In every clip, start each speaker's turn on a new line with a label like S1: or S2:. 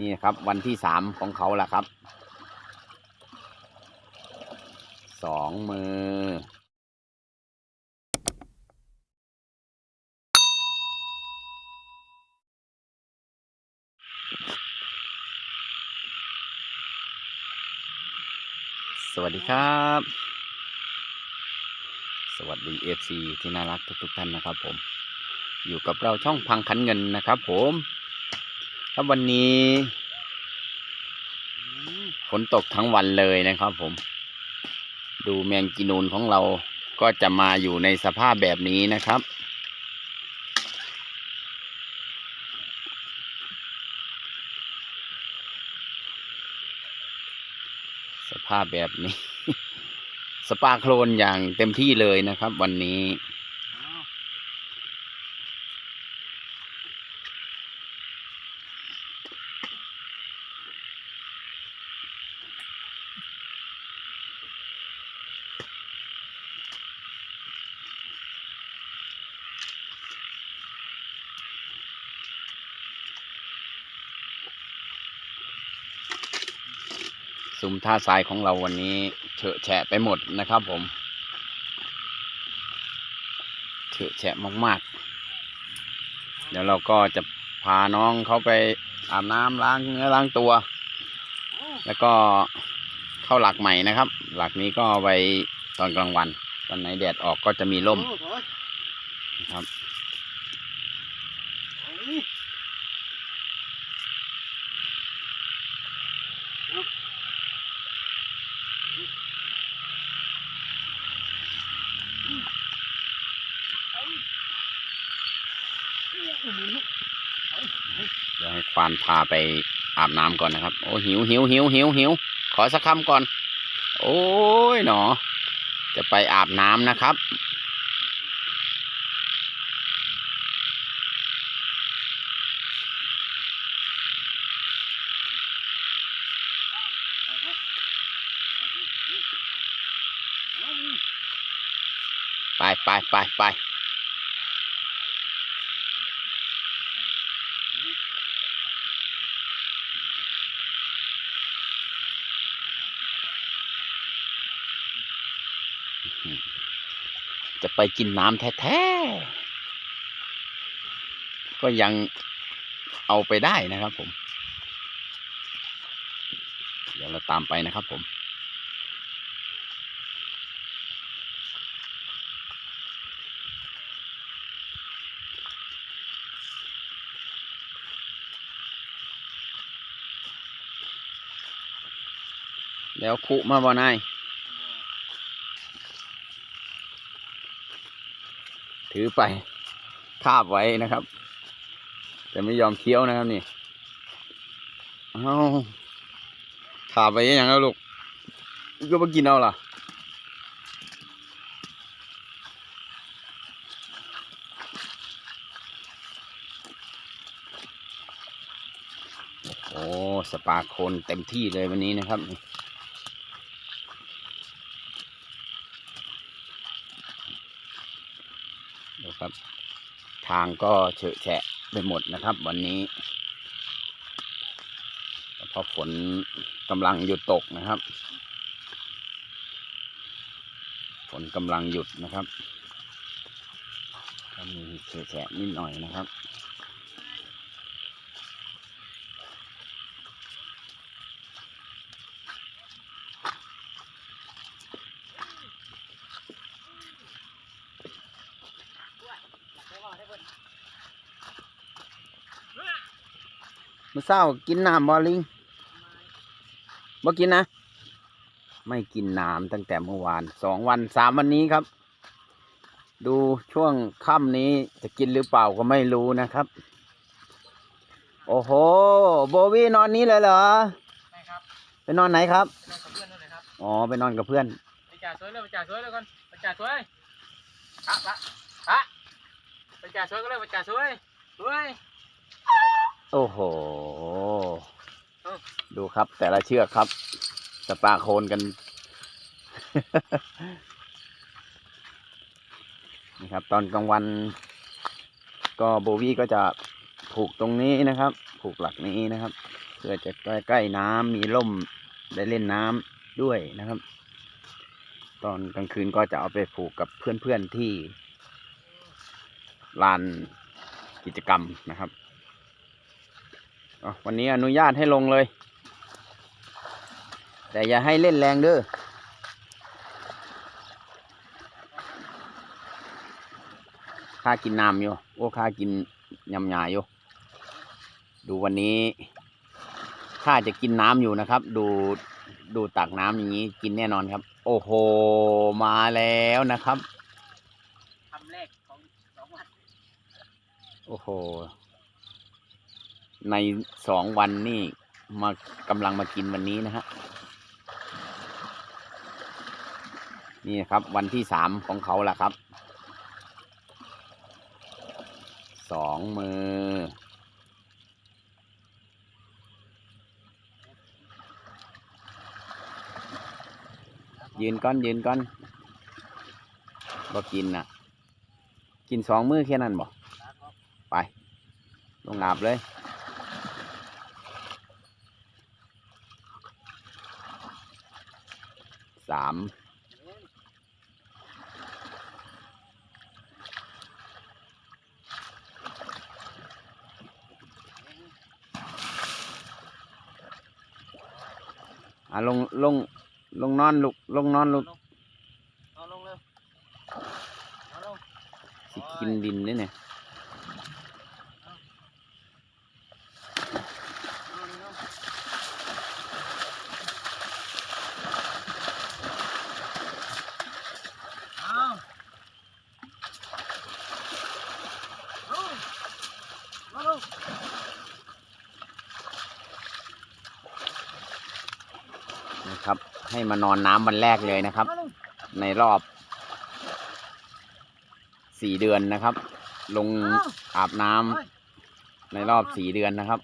S1: นี่ครับวันที่สามของเขาละครับ สองมือ สวัสดีครับ สวัสดีเอฟซีที่น่ารักทุกๆท่านนะครับผม อยู่กับเราช่องพังขันเงินนะครับผม ครับวันนี้ฝนตกทั้งวันเลยนะครับผม ดูแมงจีนูนของเราก็จะมาอยู่ในสภาพแบบนี้นะครับ สภาพแบบนี้ สปาโคลนอย่างเต็มที่เลยนะครับ วันนี้ ซุ้มท่าทรายของเราวันนี้เฉอะแฉะไปหมดนะครับผมเฉอะแฉะมากๆ เดี๋ยวเราก็จะพาน้องเขาไปอาบน้ำล้างเนื้อล้างตัว แล้วก็เข้าหลักใหม่นะครับ หลักนี้ก็ไว้ตอนกลางวัน ตอนไหนแดดออกก็จะมีร่มนะครับ เดี๋ยวให้ควานพาไปอาบน้ำก่อนนะครับ โอ้หิวหิวหิวหิวหิวขอสักคำก่อน โอ้ยหนอ จะไปอาบน้ำนะครับไปไปไปไป จะไปกินน้ำแท้ๆ ก็ยังเอาไปได้นะครับผม เดี๋ยวเราตามไปนะครับผมแล้วคุมาบ่นาย ถือไปคาบไว้นะครับ แต่ไม่ยอมเคี้ยวนะครับนี่เอาคาบไว้ยังแล้วลูกก็มากินเอาล่ะโอ้สปาโคนเต็มที่เลยวันนี้นะครับ ดูครับ ทางก็เฉอะแฉะไปหมดนะครับ วันนี้เพราะฝนกำลังหยุดตกนะครับ ฝนกำลังหยุดนะครับก็มีเฉอะแฉะนิดหน่อยนะครับ มื่อเช้ากินน้ำบอลิงบ่กินนะ ไม่กินน้ำตั้งแต่เมื่อวานสองวันสามวันนี้ครับ ดูช่วงค่ำนี้จะกินหรือเปล่าก็ไม่รู้นะครับ โอ้โห โบวี่นอนนี้เลยเหรอ
S2: ใช่ครับ
S1: ไปนอนไหนครับ
S2: นอนกับเพื่อนนั่นเลยครับ
S1: อ๋อไปนอนกับเพื่อน
S2: ไปจ่าสวยเลยไปจ่าสวยเลยก่อนไปจ่าสวยพระพระพระไปจ่าสวยก็เลยไปจ่าสวยสวย
S1: โอ้โห
S2: เอ้า
S1: ดูครับ แต่ละเชือกครับสปาโคนกัน นี่ครับ ตอนกลางวัน ก็โบวี่ก็จะผูกตรงนี้นะครับ ผูกหลักนี้นะครับ เพื่อจะใกล้ๆน้ำมีร่มได้เล่นน้ำด้วยนะครับ ตอนกลางคืนก็จะเอาไปผูกกับเพื่อนๆที่ลานกิจกรรมนะครับอ๋อ วันนี้อนุญาตให้ลงเลย แต่อย่าให้เล่นแรงเด้อข้ากินน้ำอยู่ โอ้ข้ากินยำยาอยู่ ดูวันนี้ข้าจะกินน้ำอยู่นะครับ ดูดูตักน้ำอย่างนี้กินแน่นอนครับ โอ้โห มาแล้วนะครับ
S2: คำแรกของสองวัน
S1: โอ้โห ในสองวันนี่มากำลังมากินวันนี้นะฮะนี่ครับวันที่สามของเขาละครับสองมือ ยืนก้อนยืนก้อนบ่กินน่ะกินสองมือแค่นั้นบ่ไปลงอาบเลย สามอะลงลงลงนอนลุกลงนอนลุก
S2: เอาลงเร็วเอาลง
S1: สิกินดินนี่เนี่ย
S2: เอาลงเร็วเอาเอาเอาลง
S1: นะครับ ให้มานอนน้ำวันแรกเลยนะครับ
S2: เอาลง
S1: ในรอบสี่เดือนนะครับ ลงอาบน้ำในรอบสี่เดือนนะครับ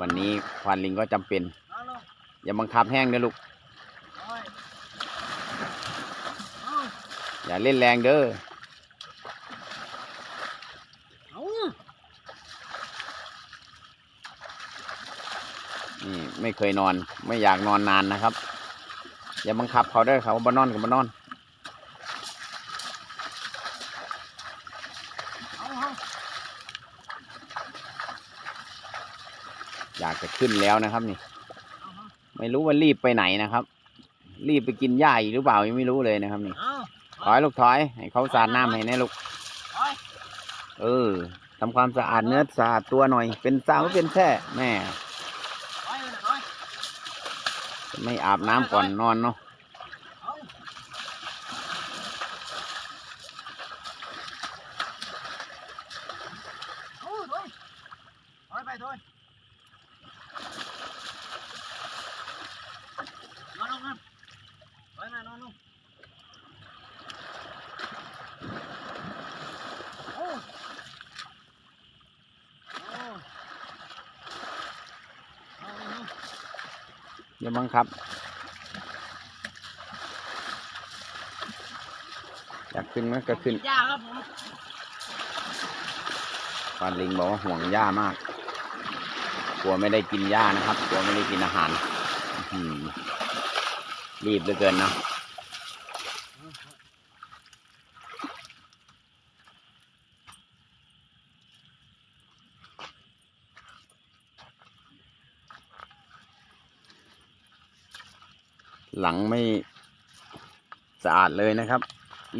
S1: วันนี้ควานลิงก็จำเป็น
S2: เอาลง
S1: อย่าบังคับแห้งเด้อลูก
S2: เอาเอา
S1: อย่าเล่นแรงเด้อ
S2: เอา
S1: นี่ไม่เคยนอนไม่อยากนอนนานนะครับ อย่าบังคับเขาเด้อเขาบ้านอนกับบ้านอน
S2: เอาเอา
S1: อยากจะขึ้นแล้วนะครับนี่
S2: เอาเอา
S1: ไม่รู้ว่ารีบไปไหนนะครับ รีบไปกินหญ้าอีกหรือเปล่ายังไม่รู้เลยนะครับนี่
S2: เอา
S1: ถอยลูกถอยให้เขาสาดน้ำให้แน่ลูก
S2: ไป
S1: เออทำความสะอาดเนื้อสะอาดตัวหน่อย เป็นสาวเป็นแท้แม่
S2: ไปเลยไป
S1: ไม่อาบน้ำก่อนนอนเนาะ
S2: เอาเอาถอยถอยไปถอยนอนลงนะถอยมานอนลงโอ้โอ้เอาเลยเอา
S1: อย่าบังคับ อยากขึ้นมันก็ขึ้น
S2: ยาครับผม
S1: ปานลิงบอกว่าห่วงหญ้ามาก กลัวไม่ได้กินหญ้านะครับ กลัวไม่ได้กินอาหารอื้อหือรีบเหลือเกินเนาะ หลังไม่สะอาดเลยนะครับ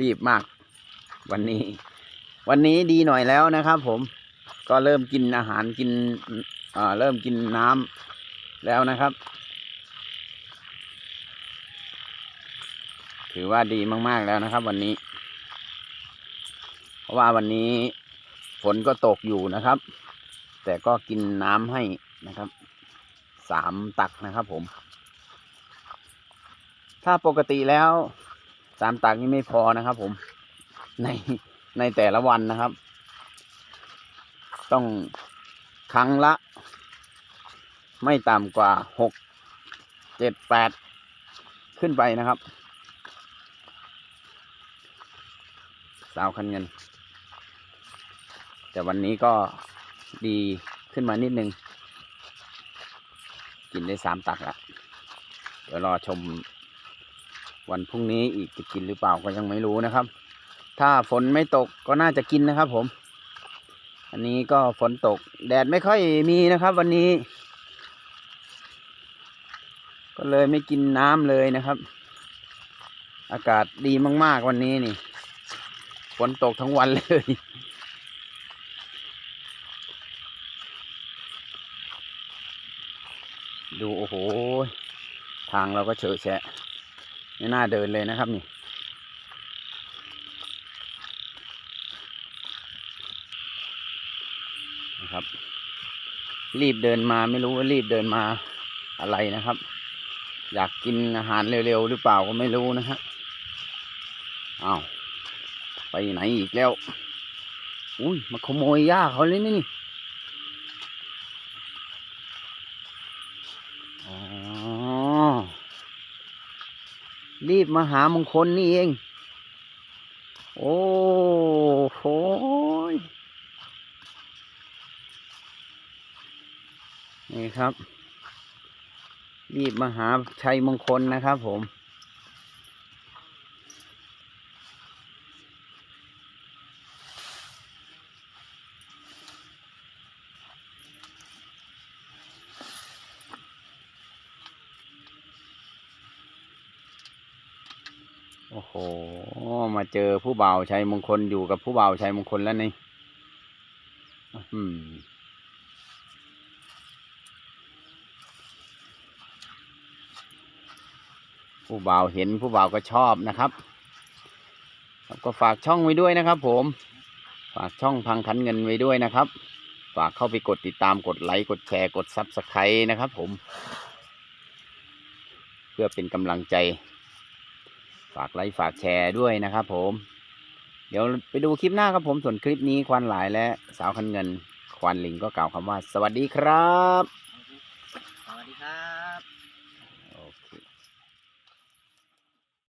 S1: รีบมาก วันนี้ วันนี้ดีหน่อยแล้วนะครับ ผมก็เริ่มกินอาหารกินเอ่อเริ่มกินน้ำแล้วนะครับ ถือว่าดีมากๆแล้วนะครับ วันนี้ เพราะว่าวันนี้ฝนก็ตกอยู่นะครับ แต่ก็กินน้ำให้นะครับสามตักนะครับผม ถ้าปกติแล้วสามตักนี่ไม่พอนะครับ ผมในในแต่ละวันนะครับ ต้องครั้งละ ไม่ต่ำกว่าหกเจ็ดแปดขึ้นไปนะครับ สาวคันเงิน แต่วันนี้ก็ดีขึ้นมานิดนึง กินได้สามตักละเดี๋ยวรอชม วันพรุ่งนี้อีกจะกินหรือเปล่าก็ยังไม่รู้นะครับ ถ้าฝนไม่ตกก็น่าจะกินนะครับผม อันนี้ก็ฝนตกแดดไม่ค่อยมีนะครับ วันนี้ ก็เลยไม่กินน้ำเลยนะครับ อากาศดีมาก ๆ วันนี้นี่ฝนตกทั้งวันเลยดูโอ้โห ทางเราก็เฉอแฉะ ไม่น่าเดินเลยนะครับนี่นะครับ รีบเดินมาไม่รู้ว่ารีบเดินมาอะไรนะครับ อยากกินอาหารเร็วๆหรือเปล่าก็ไม่รู้นะฮะอ้าวไปไหนอีกแล้ว อุ้ยมาขโมยหญ้าเขาเลยนี่นี่อ๋อ รีบมาหามงคลนี่เอง โอ้โหนี่ครับ รีบมาหาชัยมงคลนะครับผม โอ้โห มาเจอผู้บ่าวชัยมงคลอยู่กับผู้บ่าวชัยมงคลแล้วนี่อื้อหือผู้บ่าวเห็นผู้บ่าวก็ชอบนะครับแล้วก็ฝากช่องไว้ด้วยนะครับ ผม ฝากช่องพังขันเงินไว้ด้วยนะครับ ฝากเข้าไปกดติดตามกดไลค์กดแชร์กดซับสไครต์นะครับ ผม เพื่อเป็นกำลังใจากไลค์ฝากแชร์ด้วยนะครับผม เดี๋ยวไปดูคลิปหน้าครับผมส่วนคลิปนี้ควันหลายและสาวคันเงิน ควันลิงก็กล่าวคำว่า สวัสดีครับ
S2: สวัสดีครับ